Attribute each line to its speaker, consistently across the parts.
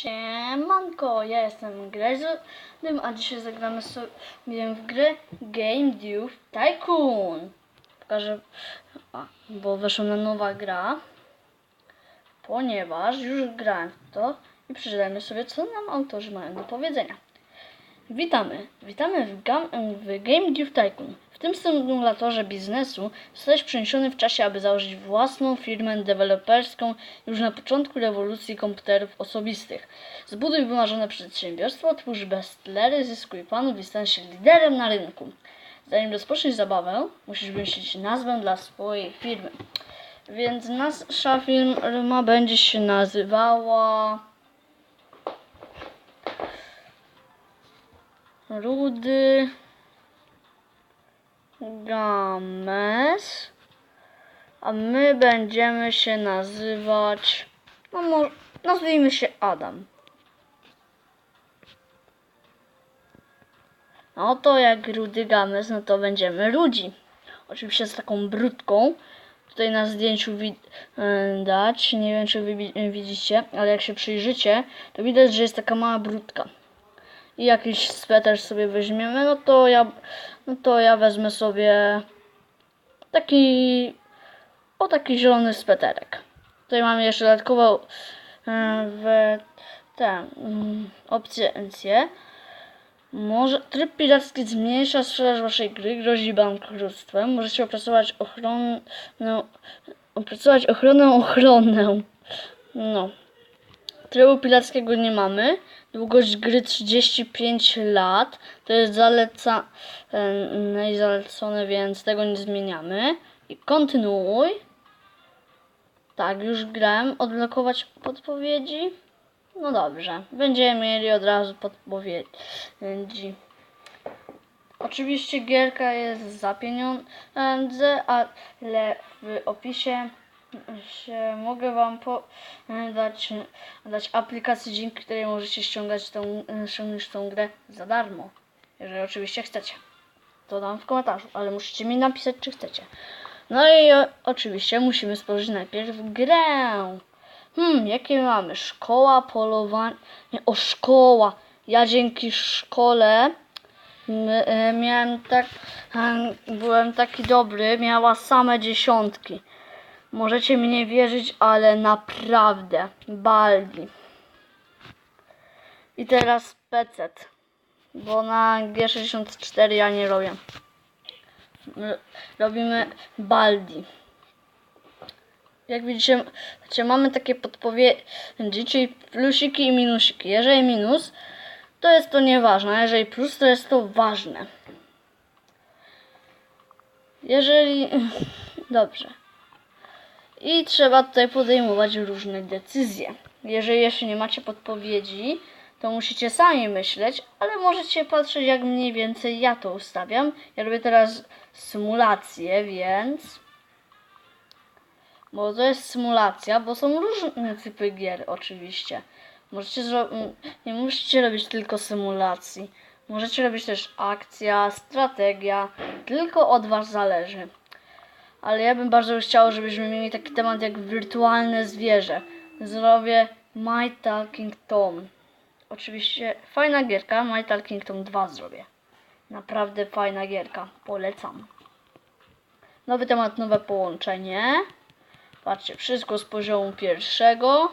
Speaker 1: Siemanko, ja jestem Grezodym, a dzisiaj zagramy sobie w grę Game Dew Tycoon. Pokażę, a, bo weszła na nowa gra, ponieważ już grałem w to i przeczytajmy sobie, co nam autorzy mają do powiedzenia. Witamy, witamy w, w Game Dev Tycoon. Tym symulatorze biznesu zostałeś przeniesiony w czasie, aby założyć własną firmę deweloperską już na początku rewolucji komputerów osobistych. Zbuduj wymarzone przedsiębiorstwo, twórz bestsellery, zyskuj panów i stań się liderem na rynku. Zanim rozpoczniesz zabawę, musisz wymyślić nazwę dla swojej firmy. Więc nasza firma będzie się nazywała... Rudy Games. A my będziemy się nazywać. No nazwijmy się Adam. No to jak Rudy Games, no to będziemy Rudzi. Oczywiście z taką brudką. Tutaj na zdjęciu widać, nie wiem czy wy wi- widzicie, ale jak się przyjrzycie, to widać, że jest taka mała brudka i jakiś sweter sobie weźmiemy, no to ja, no to ja wezmę sobie taki, o taki zielony sweterek. Tutaj mamy jeszcze dodatkowo e, w te mm, opcje. Może tryb piracki zmniejsza sprzedaż waszej gry, grozi bankructwem. Możecie opracować ochronę, opracować ochronę, ochronę. No. Trybu pirackiego nie mamy. Długość gry 35 lat. To jest zaleca, e, zalecone, więc tego nie zmieniamy. I kontynuuj. Tak, już grałem. Odblokować podpowiedzi. No dobrze. Będziemy mieli od razu podpowiedzi. Oczywiście gierka jest za pieniądze, ale w opisie się mogę Wam po, dać, dać aplikację, dzięki której możecie ściągać tą, ściągnąć tą grę za darmo. Jeżeli oczywiście chcecie. To dam w komentarzu, ale musicie mi napisać, czy chcecie. No i o, oczywiście musimy stworzyć najpierw grę. Hmm, jakie mamy? Szkoła, polowanie. Nie, o szkoła. Ja dzięki szkole e, miałem tak, em, byłem taki dobry, miała same dziesiątki. Możecie mi nie wierzyć, ale naprawdę. Baldi. I teraz PC. Bo na G64 ja nie robię. Robimy Baldi. Jak widzicie, widzicie, mamy takie podpowiedzi, czyli plusiki i minusiki. Jeżeli minus, to jest to nieważne, a jeżeli plus, to jest to ważne. Jeżeli... Dobrze. I trzeba tutaj podejmować różne decyzje. Jeżeli jeszcze nie macie podpowiedzi, to musicie sami myśleć, ale możecie patrzeć, jak mniej więcej ja to ustawiam. Ja robię teraz symulację, więc. Bo to jest symulacja, bo są różne typy gier, oczywiście. Możecie nie musicie robić tylko symulacji. Możecie robić też akcja, strategia, tylko od Was zależy. Ale ja bym bardzo chciał, żebyśmy mieli taki temat jak wirtualne zwierzę. Zrobię My Talking Tom. Oczywiście fajna gierka, My Talking Tom 2 zrobię. Naprawdę fajna gierka, polecam. Nowy temat, nowe połączenie. Patrzcie, wszystko z poziomu pierwszego.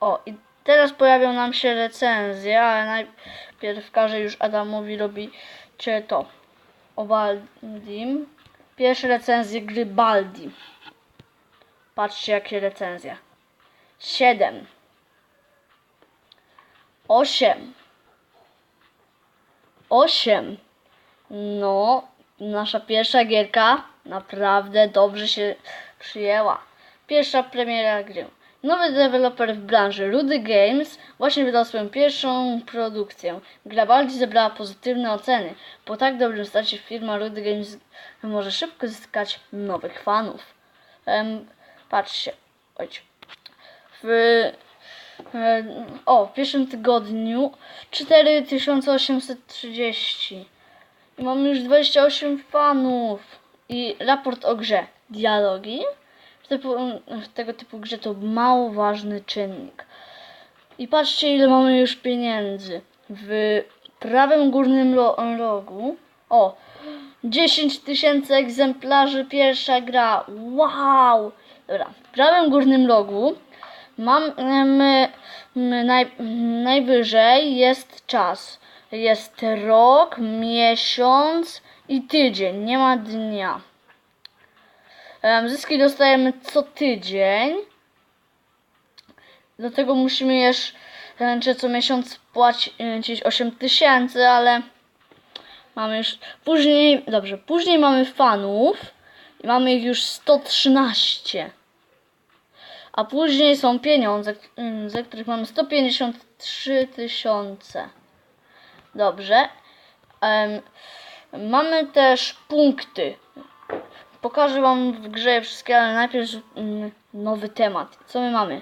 Speaker 1: O, i teraz pojawią nam się recenzje, ale najpierw każę już Adamowi robicie to o Baldim. Pierwsze recenzje gry Baldi. Patrzcie jakie recenzje. 7 8 8 No, nasza pierwsza gierka naprawdę dobrze się przyjęła. Pierwsza premiera gry. Nowy deweloper w branży Rudy Games właśnie wydał swoją pierwszą produkcję. Gra Baldi zebrała pozytywne oceny. Po tak dobrym starcie firma Rudy Games może szybko zyskać nowych fanów. Em, patrzcie, ojcie. W, e, o, w pierwszym tygodniu 4830. I mam już 28 fanów. I raport o grze. Dialogi. Typu, w tego typu grze to mało ważny czynnik. I patrzcie ile mamy już pieniędzy. W prawym górnym ro- rogu. O! 10 tysięcy egzemplarzy pierwsza gra. Wow! Dobra, w prawym górnym rogu mam em, em, naj, najwyżej jest czas. Jest rok, miesiąc i tydzień. Nie ma dnia. Zyski dostajemy co tydzień. Do tego musimy jeszcze co miesiąc płacić 8 tysięcy, ale mamy już. Później, dobrze, później mamy fanów i mamy ich już 113. A później są pieniądze, ze których mamy 153 tysiące. Dobrze. Em, mamy też punkty. Pokażę Wam w grze wszystkie, ale najpierw mm, nowy temat. Co my mamy?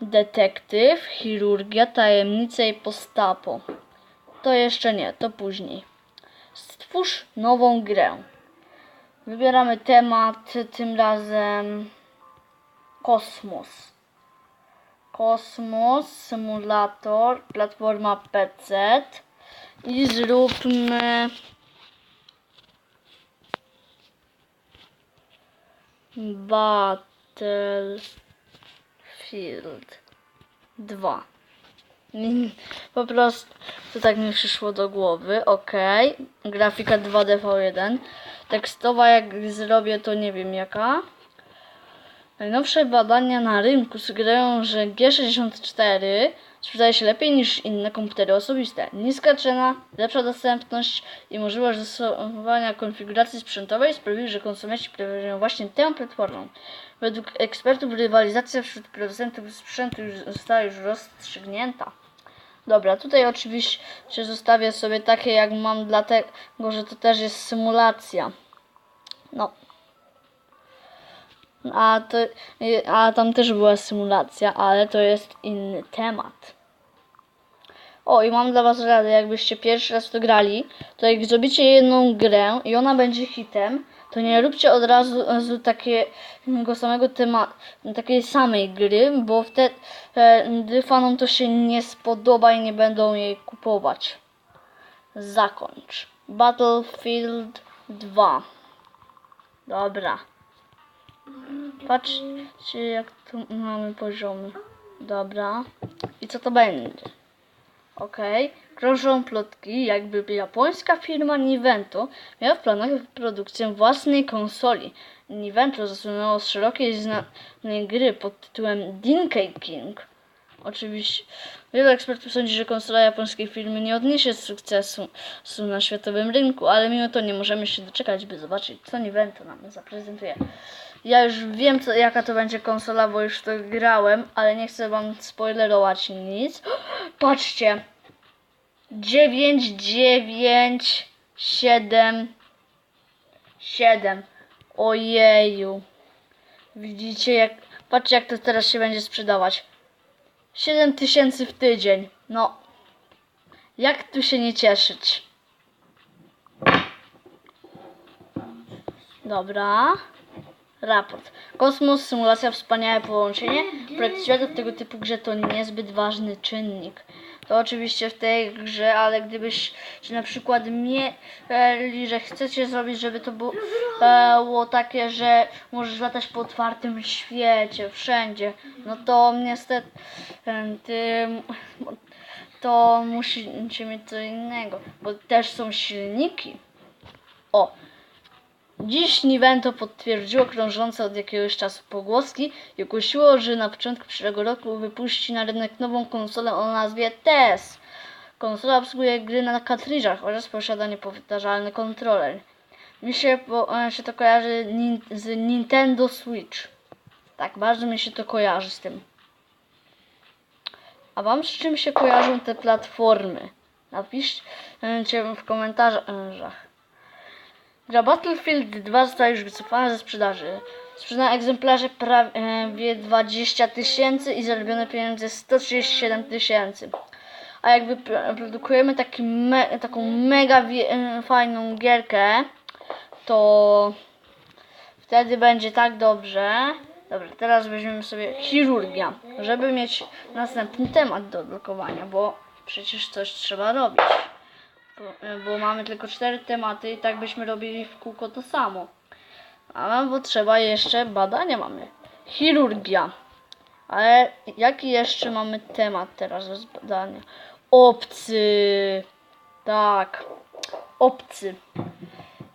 Speaker 1: Detektyw, chirurgia, tajemnice i postapo. To jeszcze nie, to później. Stwórz nową grę. Wybieramy temat, tym razem kosmos. Kosmos, symulator, platforma PC i zróbmy Battlefield 2. Mm, Po prostu to tak mi przyszło do głowy. Ok. Grafika 2DV1. Tekstowa jak zrobię to nie wiem jaka. Najnowsze badania na rynku sugerują, że G64 sprzedaje się lepiej niż inne komputery osobiste. Niska cena, lepsza dostępność i możliwość zastosowania konfiguracji sprzętowej sprawiły, że konsumenci preferują właśnie tę platformę. Według ekspertów rywalizacja wśród producentów sprzętu już została już rozstrzygnięta. Dobra, tutaj oczywiście zostawię sobie takie jak mam, dlatego że to też jest symulacja. No, a, to, a tam też była symulacja, ale to jest inny temat. O, i mam dla Was radę, jakbyście pierwszy raz to grali, to jak zrobicie jedną grę i ona będzie hitem, to nie róbcie od razu, razu takiego samego tematu, takiej samej gry, bo wtedy fanom to się nie spodoba i nie będą jej kupować. Zakończ. Battlefield 2. Dobra. Patrzcie jak tu mamy poziomy. Dobra. I co to będzie? Okej. Krążą plotki, jakby japońska firma Nivento miała w planach produkcję własnej konsoli. Nivento zasunęło z szerokiej znanej gry pod tytułem Dinky King. Oczywiście wielu ekspertów sądzi, że konsola japońskiej firmy nie odniesie sukcesu su na światowym rynku, ale mimo to nie możemy się doczekać, by zobaczyć, co Nivento nam zaprezentuje. Ja już wiem, co, jaka to będzie konsola, bo już to grałem, ale nie chcę wam spoilerować nic. Patrzcie. 9, 9, 7, 7. Ojeju. Widzicie, jak. Patrzcie, jak to teraz się będzie sprzedawać. 7 tysięcy w tydzień. No. Jak tu się nie cieszyć? Dobra. Raport. Kosmos, symulacja, wspaniałe połączenie. Projekt świata tego typu grze to niezbyt ważny czynnik. To oczywiście w tej grze, ale gdybyś że na przykład mieli, że chcecie zrobić, żeby to było takie, że możesz latać po otwartym świecie, wszędzie, no to niestety ty, to musicie mieć co innego, bo też są silniki. O, Dziś Nivento potwierdziło krążące od jakiegoś czasu pogłoski i ogłosiło, że na początku przyszłego roku wypuści na rynek nową konsolę o nazwie TES. Konsola obsługuje gry na kartridżach oraz posiada niepowtarzalny kontroler. Mi się, e, się to kojarzy nin, z Nintendo Switch. Tak, bardzo mi się to kojarzy z tym. A wam z czym się kojarzą te platformy? Napiszcie w komentarzach. Gra Battlefield 2 została już wycofana ze sprzedaży. Sprzedane egzemplarze prawie 20 tysięcy i zarobione pieniądze 137 tysięcy. A jakby pr- produkujemy taki me taką mega e, fajną gierkę, to wtedy będzie tak dobrze. Dobra, teraz weźmiemy sobie chirurgia, żeby mieć następny temat do blokowania, bo przecież coś trzeba robić. Bo, bo mamy tylko cztery tematy i tak byśmy robili w kółko to samo. A bo trzeba jeszcze badania mamy. Chirurgia. Ale jaki jeszcze mamy temat teraz do zbadania? Obcy. Tak. Obcy.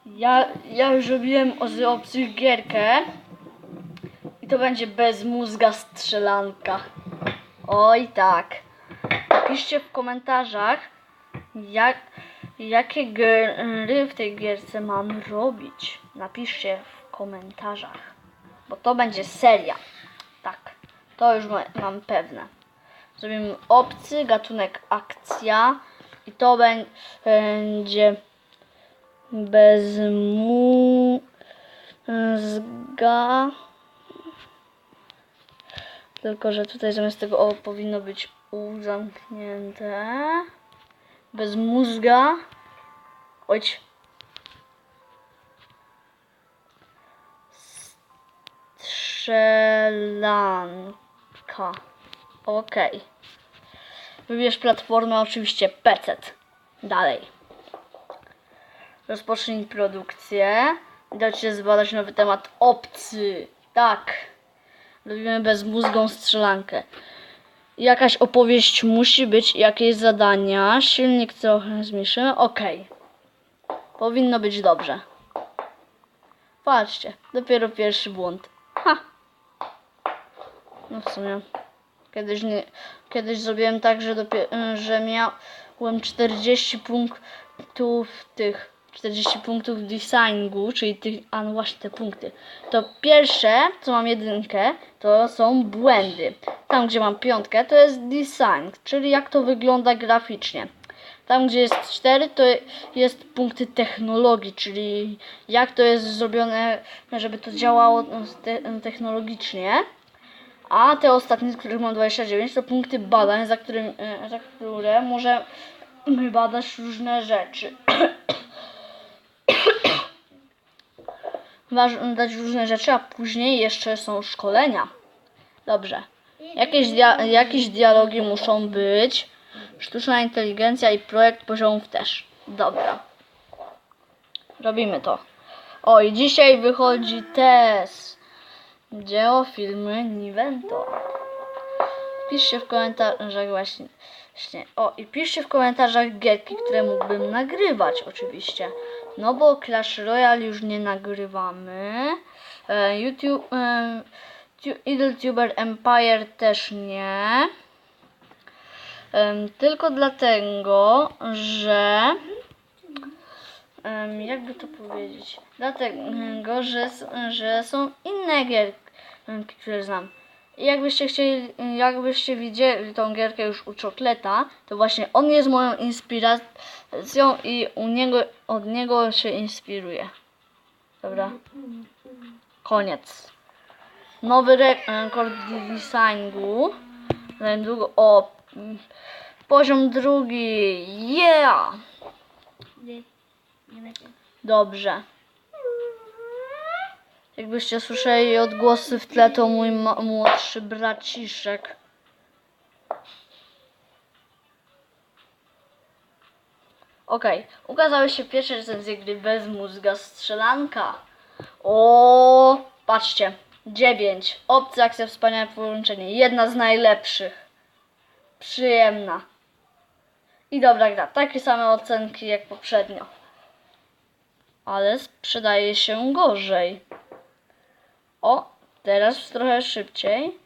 Speaker 1: Ja, ja już robiłem z obcych gierkę. I to będzie bez mózga strzelanka. Oj tak. Napiszcie w komentarzach, jak, jakie gry w tej gierce mam robić. Napiszcie w komentarzach. Bo to będzie seria. Tak. To już ma- mam pewne. Zrobimy obcy, gatunek akcja. I to bę- będzie bez mózga. Tylko, że tutaj zamiast tego o powinno być u zamknięte. Bez mózga. Ojć. Strzelanka. Okej. Wybierz platformę, oczywiście PC. Dalej. Rozpocznij produkcję. Dać się zbadać nowy temat obcy. Tak. Robimy bezmózgą strzelankę. Jakaś opowieść musi być, jakieś zadania. Silnik trochę zmniejszymy. Okej. Powinno być dobrze. Patrzcie, dopiero pierwszy błąd. Ha! No w sumie. Kiedyś, nie, kiedyś zrobiłem tak, że, że miałem 40 punktów tych 40 punktów w designu, czyli tych, a no właśnie te punkty. To pierwsze, co mam jedynkę, to są błędy. Tam, gdzie mam piątkę, to jest design, czyli jak to wygląda graficznie. Tam, gdzie jest 4, to jest punkty technologii, czyli jak to jest zrobione, żeby to działało te- technologicznie. A te ostatnie, z których mam 29, to punkty badań, za, którym, e, za które możemy badać różne rzeczy. Ważne dać różne rzeczy, a później jeszcze są szkolenia. Dobrze. Jakieś, dia- jakieś dialogi muszą być. Sztuczna inteligencja i projekt poziomów też. Dobra. Robimy to. O, i dzisiaj wychodzi test. Dzieło filmy Nivento. Piszcie w komentarzach właśnie. właśnie. O, i piszcie w komentarzach gierki, które mógłbym nagrywać oczywiście. No bo Clash Royale już nie nagrywamy. E, YouTube, e, Tu- Idle Tuber Empire też nie. Tylko dlatego, że jakby to powiedzieć, dlatego, że, że są inne gierki, które znam. Jakbyście chcieli, jakbyście widzieli tą gierkę już u Czokleta, to właśnie on jest moją inspiracją i u niego, od niego się inspiruję. Dobra. Koniec. Nowy rekord designu. Na. O! Poziom drugi. Yeah! Dobrze. Jakbyście słyszeli odgłosy w tle, to mój młodszy braciszek. Okej, ukazały się pierwsze recenzje gry bez mózga strzelanka. O, patrzcie, 9. Opcja, akcja, wspaniałe połączenie. Jedna z najlepszych. Przyjemna. I dobra gra. Takie same ocenki jak poprzednio. Ale sprzedaje się gorzej. O, teraz trochę szybciej.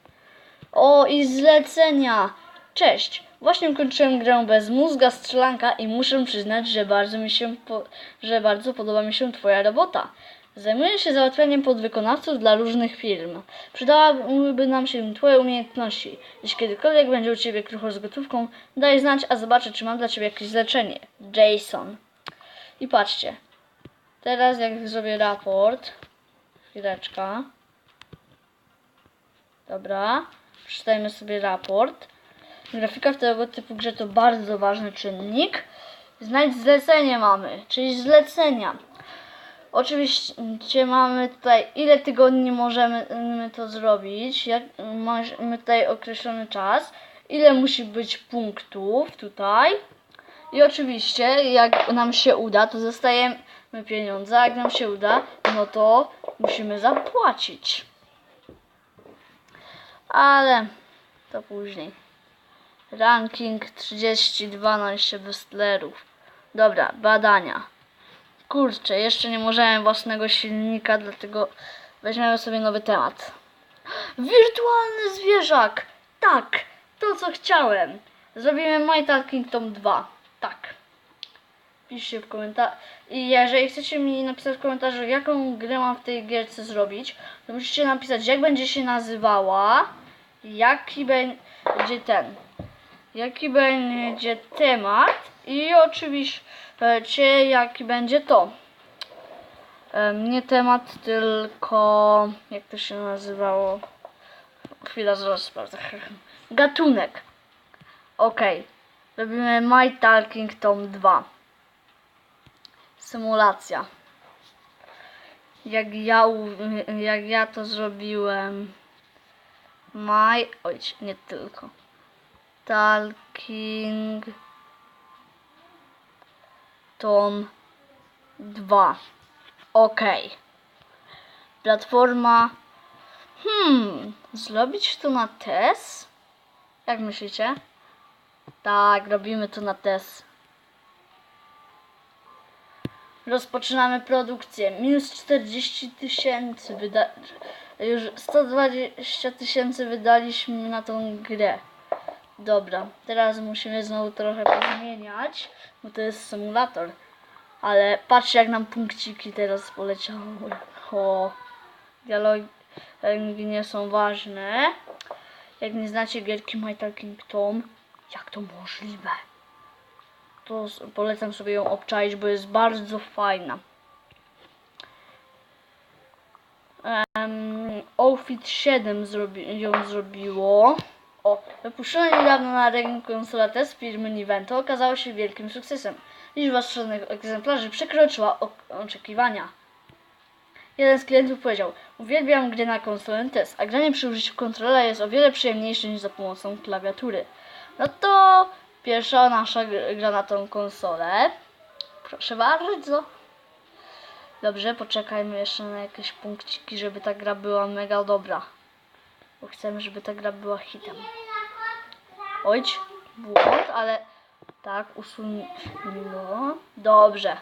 Speaker 1: O, i zlecenia. Cześć. Właśnie ukończyłem grę bez mózga strzelanka i muszę przyznać, że bardzo mi się że bardzo podoba mi się twoja robota. Zajmuję się załatwianiem podwykonawców dla różnych firm. Przydałyby nam się twoje umiejętności. Jeśli kiedykolwiek będzie u ciebie krucho z gotówką, daj znać, a zobaczę, czy mam dla ciebie jakieś zlecenie. Jason. I patrzcie. Teraz jak zrobię raport. Chwileczka. Dobra. Przeczytajmy sobie raport. Grafika w tego typu grze to bardzo ważny czynnik. Znajdź zlecenie mamy, czyli zlecenia. Oczywiście mamy tutaj, ile tygodni możemy mm, to zrobić, jak, mamy tutaj określony czas, ile musi być punktów tutaj. I oczywiście, jak nam się uda, to dostajemy pieniądze, a jak nam się uda, no to musimy zapłacić. Ale to później. Ranking 30-12 wrestlerów. Dobra, badania. Kurczę, jeszcze nie możemy własnego silnika, dlatego weźmiemy sobie nowy temat. Wirtualny zwierzak! Tak, to co chciałem. Zrobimy My Talking Tom 2. Tak. Piszcie w komentarzu. I jeżeli chcecie mi napisać w komentarzu, jaką grę mam w tej gierce zrobić, to musicie napisać, jak będzie się nazywała, jaki będzie ten, jaki będzie temat i oczywiście jaki będzie to. Em, Nie temat, tylko jak to się nazywało? Chwila, zaraz sprawdzę. Gatunek. Okej. Robimy My Talking Tom 2. Symulacja. Jak ja, jak ja to zrobiłem. My. Oj, nie tylko. Talking Tom 2. Ok. Platforma. Hmm, zrobić to na test? Jak myślicie? Tak, robimy to na test. Rozpoczynamy produkcję. Minus 40 tysięcy. Wyda- już 120 tysięcy wydaliśmy na tą grę. Dobra, teraz musimy znowu trochę pozmieniać, bo to jest symulator. Ale patrzcie jak nam punkciki teraz poleciały. O, dialogi nie są ważne. Jak nie znacie gierki My Talking Tom, jak to możliwe? To polecam sobie ją obczaić, bo jest bardzo fajna. Um, Outfit 7 zrobi, ją zrobiło. O, wypuszczona niedawno na rynek konsola test firmy Nivento okazało się wielkim sukcesem. Liczba sprzedanych egzemplarzy przekroczyła oczekiwania. Jeden z klientów powiedział, uwielbiam gry na konsolę test, a granie przy użyciu kontrolera jest o wiele przyjemniejsze niż za pomocą klawiatury. No to pierwsza nasza gr- gra na tą konsolę. Proszę bardzo. Dobrze, poczekajmy jeszcze na jakieś punkciki, żeby ta gra była mega dobra. Bo chcemy, żeby ta gra była hitem. Ojć, błąd, ale tak, usunęło. Dobrze.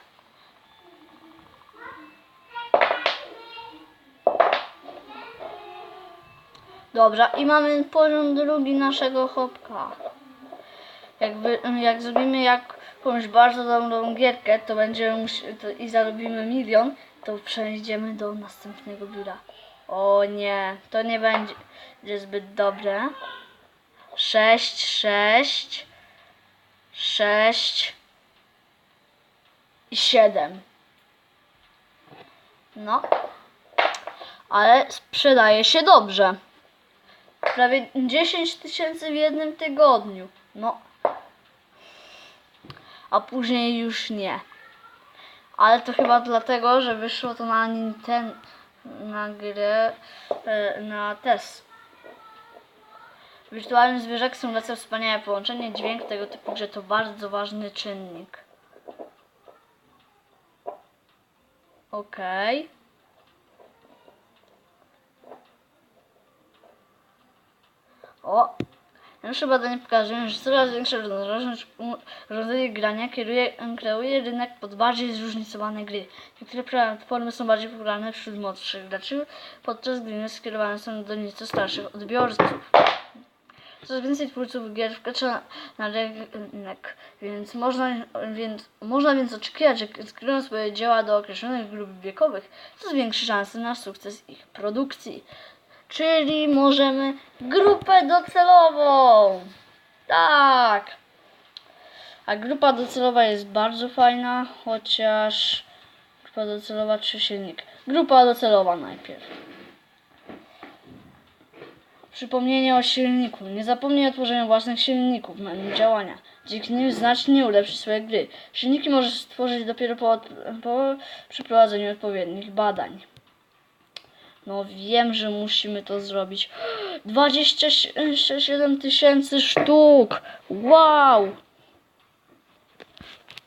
Speaker 1: Dobra, i mamy poziom drugi naszego chopka. Jakby, jak zrobimy jakąś bardzo dobrą gierkę, to będziemy to i zarobimy milion, to przejdziemy do następnego biura. O nie, to nie będzie będzie zbyt dobre. 6, 6, 6 i 7. No, ale sprzedaje się dobrze. Prawie 10 tysięcy w jednym tygodniu. No. A później już nie. Ale to chyba dlatego, że wyszło to na Nintendo, na grę, e, na test. Wirtualny zwierzak symulacja wspaniałe połączenie, dźwięk tego typu grze to bardzo ważny czynnik. Okej. O! Nasze badanie pokazują, że coraz większa różnorodność urządzeń grania kieruje, kreuje rynek pod bardziej zróżnicowane gry. Niektóre platformy są bardziej popularne wśród młodszych graczy, podczas gdy skierowane są do nieco starszych odbiorców. Coraz więcej twórców gier wkracza na rynek, więc można, więc można więc oczekiwać, że skierują swoje dzieła do określonych grup wiekowych, co zwiększy szanse na sukces ich produkcji. Czyli możemy grupę docelową. Tak. A grupa docelowa jest bardzo fajna, chociaż grupa docelowa czy silnik. Grupa docelowa najpierw. Przypomnienie o silniku. Nie zapomnij o tworzeniu własnych silników w menu działania. Dzięki nim znacznie ulepszyć swoje gry. Silniki możesz stworzyć dopiero po, po przeprowadzeniu odpowiednich badań. No wiem, że musimy to zrobić. 27 tysięcy sztuk! Wow!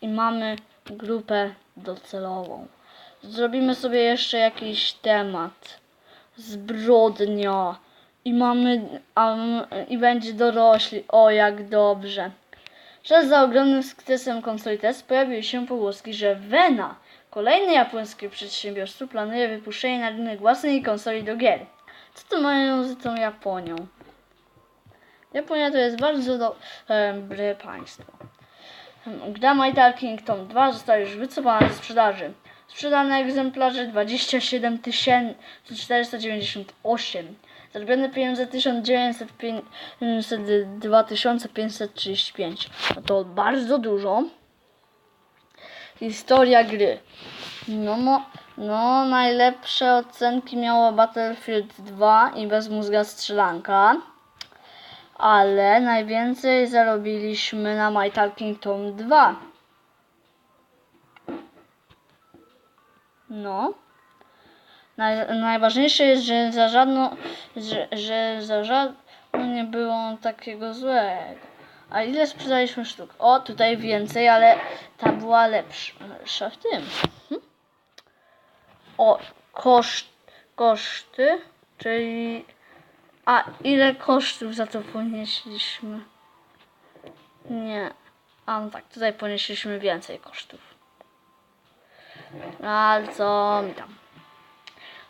Speaker 1: I mamy grupę docelową. Zrobimy sobie jeszcze jakiś temat. Zbrodnia. I mamy. Um, I będzie dorośli. O, jak dobrze. Wraz za ogromnym sukcesem konsoli test pojawiły się pogłoski, że Vena, kolejne japońskie przedsiębiorstwo, planuje wypuszczenie na rynek własnej konsoli do gier. Co to mają z tą Japonią? Japonia to jest bardzo dobre państwo. Gra My Talking Tom 2 została już wycofana ze sprzedaży. Sprzedane egzemplarze 27 498. Zarobione pieniądze 1905 2535. No to bardzo dużo. Historia gry. No, mo, no najlepsze ocenki miało Battlefield 2 i bezmózga strzelanka. Ale najwięcej zarobiliśmy na My Talking Tom 2. No. Naj, najważniejsze jest, że za żadną, że, że za żadną nie było takiego złego. A ile sprzedaliśmy sztuk? O, tutaj więcej, ale ta była lepsza w tym. Mhm. O, koszt, koszty, czyli... A ile kosztów za to ponieśliśmy? Nie. A no tak, tutaj ponieśliśmy więcej kosztów. Ale co mi tam?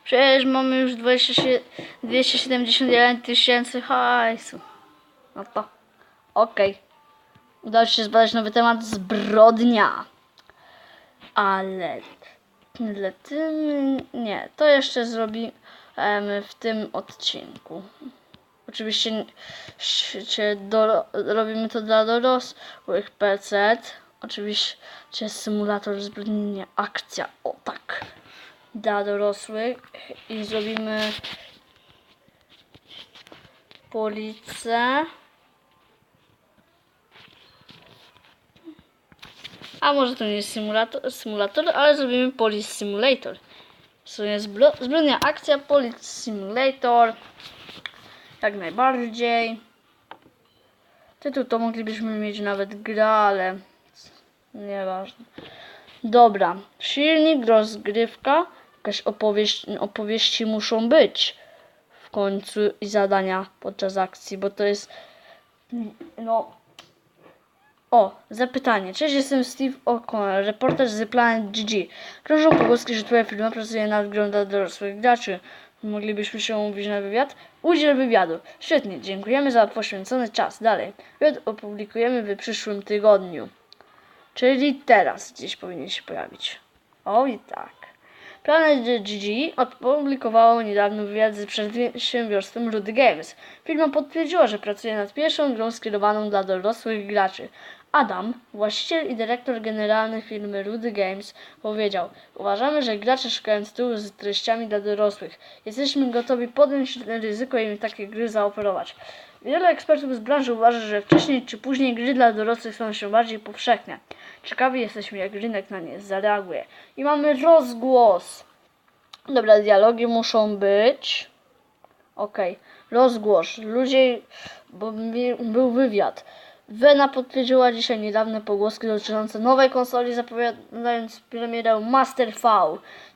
Speaker 1: Przecież mamy już 27 271 tysięcy hajsu. No to okej. Udało się zbadać nowy temat zbrodnia. Ale ale tym nie, to jeszcze zrobimy w tym odcinku. Oczywiście do, robimy to dla dorosłych PC. Oczywiście symulator zbrodni, nie akcja. O tak. Dla dorosłych i zrobimy policję. A może to nie jest symulator, symulator ale zrobimy Police Simulator. To jest zbro- zbrodnia akcja Police Simulator. Jak najbardziej. Tytuł to moglibyśmy mieć nawet gra, ale nieważne. Dobra, silnik, rozgrywka, jakaś opowieść, opowieści muszą być w końcu i zadania podczas akcji, bo to jest no o, zapytanie. Cześć, jestem Steve O'Connor, reporter z Planet GG. Krążą pogłoski, że twoja firma pracuje nad grą dla dorosłych graczy. Moglibyśmy się umówić na wywiad? Udziel wywiadu. Świetnie, dziękujemy za poświęcony czas. Dalej. Wywiad opublikujemy w przyszłym tygodniu. Czyli teraz gdzieś powinien się pojawić. O i tak. Planet GG opublikowało niedawno wywiad z przedsiębiorstwem Rudy Games. Firma potwierdziła, że pracuje nad pierwszą grą skierowaną dla dorosłych graczy. Adam, właściciel i dyrektor generalny firmy Rudy Games, powiedział: Uważamy, że gracze szukają tytułów z treściami dla dorosłych. Jesteśmy gotowi podjąć ryzyko i im takie gry zaoferować. Wiele ekspertów z branży uważa, że wcześniej czy później gry dla dorosłych staną się bardziej powszechne. Ciekawi jesteśmy, jak rynek na nie zareaguje. I mamy rozgłos. Dobra, dialogi muszą być. Okej, rozgłos. Ludzie, bo był wywiad. Vena potwierdziła dzisiaj niedawne pogłoski dotyczące nowej konsoli, zapowiadając premierę Master V.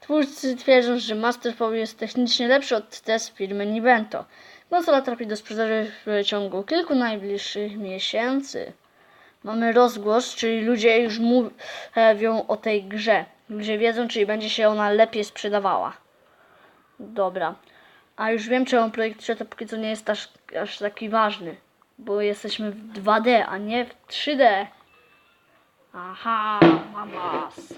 Speaker 1: Twórcy twierdzą, że Master V jest technicznie lepszy od test firmy Nivento. Konsola trafi do sprzedaży w ciągu kilku najbliższych miesięcy. Mamy rozgłos, czyli ludzie już mówią o tej grze. Ludzie wiedzą, czyli będzie się ona lepiej sprzedawała. Dobra. A już wiem, czemu projekt 3 to póki co nie jest aż, aż taki ważny. Bo jesteśmy w 2D, a nie w 3D. Aha, mam was.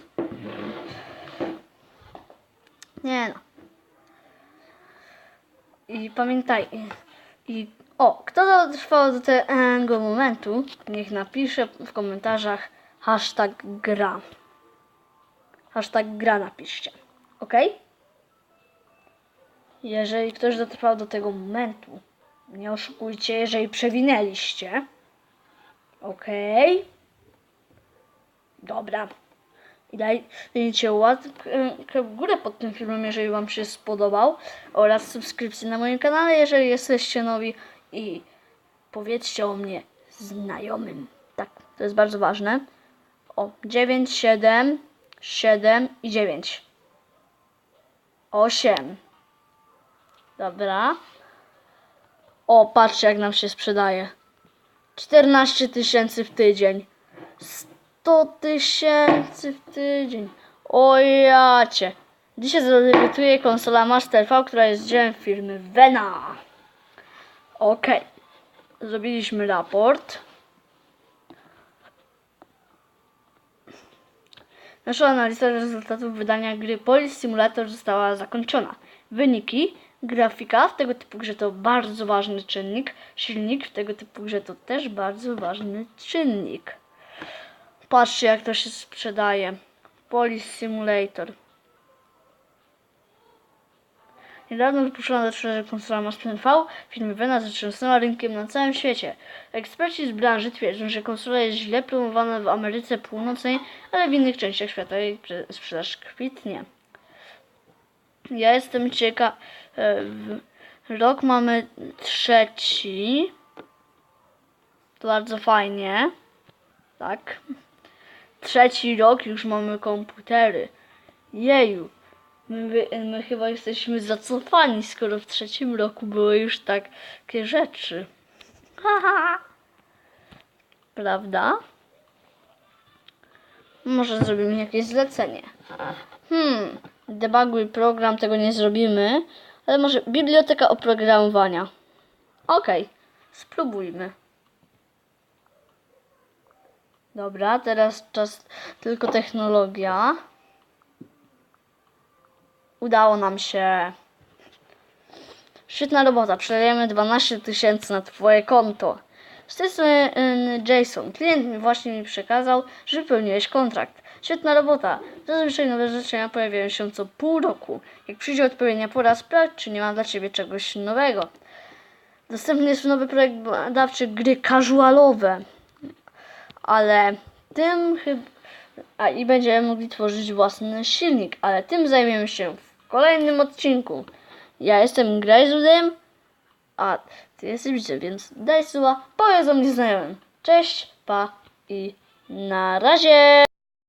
Speaker 1: Nie no. I pamiętaj. I, o, kto dotrwał do tego momentu, niech napisze w komentarzach hashtag gra. Hashtag gra napiszcie. Ok? Jeżeli ktoś dotrwał do tego momentu, Nie oszukujcie, jeżeli przewinęliście. Okej. Dobra. I daj- dajcie łapkę w górę pod tym filmem, jeżeli Wam się spodobał. Oraz subskrypcję na moim kanale, jeżeli jesteście nowi. I powiedzcie o mnie znajomym. Tak, to jest bardzo ważne. O, 9, 7, 7 i 9. 8. Dobra. O, patrzcie jak nam się sprzedaje. 14 tysięcy w tydzień. 100 tysięcy w tydzień. O jacie. Dzisiaj zadebiutuje konsola Master V, która jest dziełem firmy Vena. Okej. Zrobiliśmy raport. Nasza analiza rezultatów wydania gry Police Simulator została zakończona. Wyniki, grafika w tego typu grze to bardzo ważny czynnik. Silnik w tego typu grze to też bardzo ważny czynnik. Patrzcie jak to się sprzedaje. Police Simulator. Niedawno wypuszczona sprzedaży konsola Master V w firmie Vena zatrzęsnęła rynkiem na całym świecie. Eksperci z branży twierdzą, że konsola jest źle promowana w Ameryce Północnej, ale w innych częściach świata jej prze- sprzedaż kwitnie. Ja jestem ciekaw. e, Rok mamy trzeci. To bardzo fajnie. Tak. Trzeci rok już mamy komputery. Jeju. My, my chyba jesteśmy zacofani, skoro w trzecim roku były już takie rzeczy. Haha. Prawda? Może zrobimy jakieś zlecenie. Hmm, debuguj program, tego nie zrobimy, ale może biblioteka oprogramowania. Okej, spróbujmy. Dobra, teraz czas tylko technologia. Udało nam się. Świetna robota. Przelejemy 12 tysięcy na Twoje konto. Z y, Jason. Klient mi właśnie mi przekazał, że wypełniłeś kontrakt. Świetna robota. Zazwyczaj nowe życzenia pojawiają się co pół roku. Jak przyjdzie odpowiednia pora, sprawdź, czy nie ma dla Ciebie czegoś nowego. Dostępny jest nowy projekt badawczy gry casualowe. Ale tym chyba... A i będziemy mogli tworzyć własny silnik, ale tym zajmiemy się w kolejnym odcinku. Ja jestem Grajzudem, a ty jesteś widzem, więc daj słowa, powiedz o mnie znajomym. Cześć, pa i na razie!